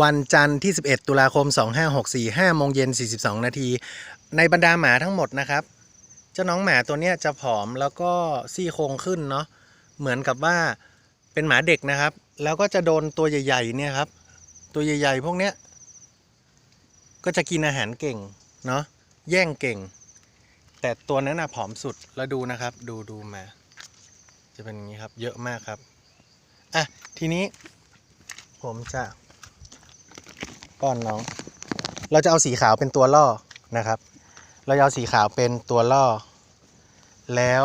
วันจันทร์ที่ 11 ตุลาคม 2564 5โมงเย็น 42 นาที ในบรรดาหมาทั้งหมดนะครับ เจ้าน้องหมาตัวเนี้ยจะผอมแล้วก็ซี่โครงขึ้นเนาะ เหมือนกับว่าเป็นหมาเด็กนะครับ แล้วก็จะโดนตัวใหญ่ๆเนี่ยครับ ตัวใหญ่ ๆ พวกเนี้ย ก็จะกินอาหารเก่งเนาะ แย่งเก่ง แต่ตัวนั้นนะผอมสุด แล้วดูนะครับ ดูดูมา จะเป็นอย่างนี้ครับ เยอะมากครับ อะ ทีนี้ผมจะ ป้อนน้อง เราจะเอาสีขาวเป็นตัวล่อนะครับ เราจะเอาสีขาวเป็นตัวล่อ แล้ว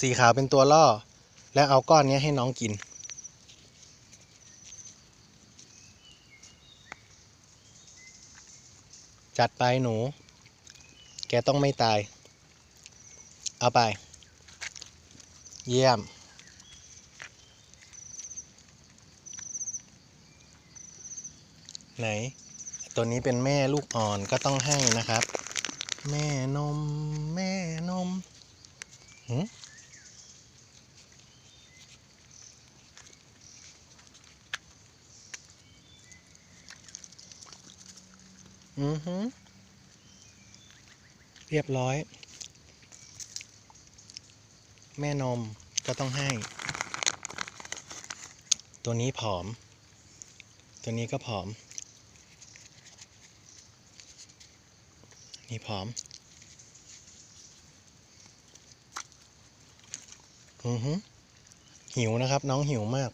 สีขาวเป็นตัวล่อ แล้วเอาก้อนนี้ให้น้องกิน จัดไปหนู แกต้องไม่ตาย เอาไป เยี่ยม ไหน ตัวนี้เป็นแม่ลูกอ่อนก็ต้องให้นะครับ แม่นม แม่นมหืมอือหือเรียบร้อย แม่นมก็ต้องให้ ตัวนี้ผอม ตัวนี้ก็ผอม นี่ผอม อือหือหิวนะครับ น้องหิวมาก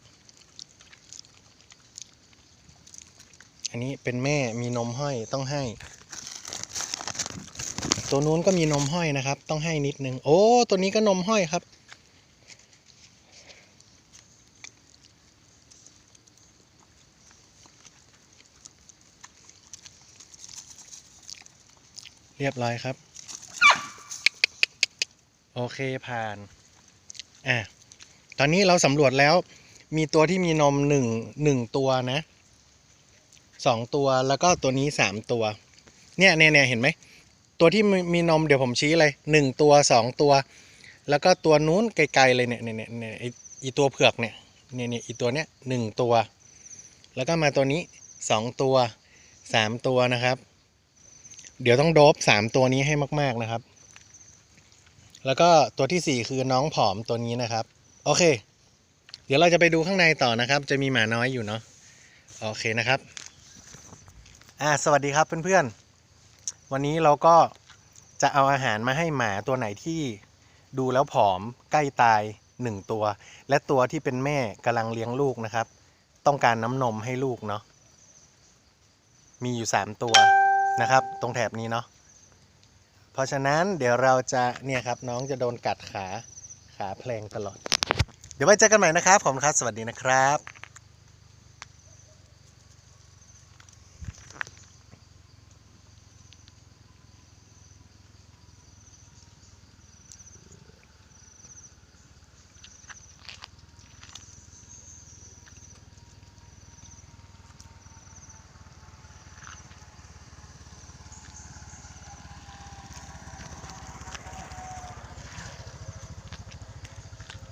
อันนี้เป็นแม่มีนมห้อยต้องให้ ตัวนู้นก็มีนมห้อยนะครับ ต้องให้นิดนึง โอ้ ตัวนี้ก็นมห้อยครับ เรียบร้อยครับ โอเคผ่าน อะ ตอนนี้เราสำรวจแล้ว มีตัวที่มีนมหนึ่งหนึ่งตัวนะสองตัวแล้วก็ตัวนี้สามตัว เนี่ยเนี่ยเนี่ยเห็นไหม ตัวที่มีนมเดี๋ยวผมชี้เลยหนึ่งตัวสองตัว แล้วก็ตัวนู้นไกลๆเลยเนี่ยเนี่ยเนี่ยออีตัวเผือกเนี่ยเนี่ยเนี่ยอีตัวเนี้ยหนึ่งตัว แล้วก็มาตัวนี้สองตัวสามตัวนะครับ เดี๋ยวต้องโดบสามตัวนี้ให้มาก ๆนะครับ แล้วก็ตัวที่สี่คือน้องผอมตัวนี้นะครับ โอเค เดี๋ยวเราจะไปดูข้างในต่อนะครับ จะมีหมาน้อยอยู่เนาะโอเคนะครับอ่าสวัสดีครับเพื่อนๆ วันนี้เราก็จะเอาอาหารมาให้หมาตัวไหนที่ดูแล้วผอมใกล้ตายหนึ่งตัว และตัวที่เป็นแม่กำลังเลี้ยงลูกนะครับ ต้องการน้ำนมให้ลูกเนาะมีอยู่สามตัว นะครับ ตรงแถบนี้เนาะเพราะฉะนั้นเดี๋ยวเราจะเนี่ยครับน้องจะโดนกัดขาขาแพลงตลอด เดี๋ยวไว้เจอกันใหม่นะครับผมครับ สวัสดีนะครับ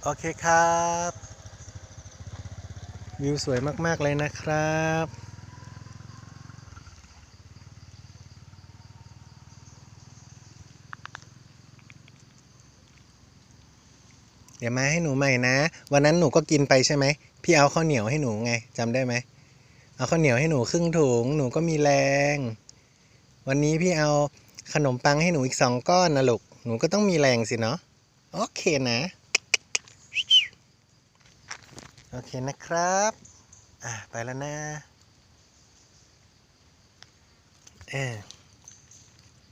โอเคครับ วิวสวยมาก ๆ เลยนะครับเดี๋ยวมาให้หนูใหม่นะ วันนั้นหนูก็กินไปใช่ไหม พี่เอาข้าวเหนียวให้หนูไงจำได้ไหม เอาข้าวเหนียวให้หนูครึ่งถุง หนูก็มีแรง วันนี้พี่เอาขนมปังให้หนูอีกสองก้อนนะลูก หนูก็ต้องมีแรงสิเนาะ โอเคนะ โอเคนะครับ อะ ไปแล้วนะ เออ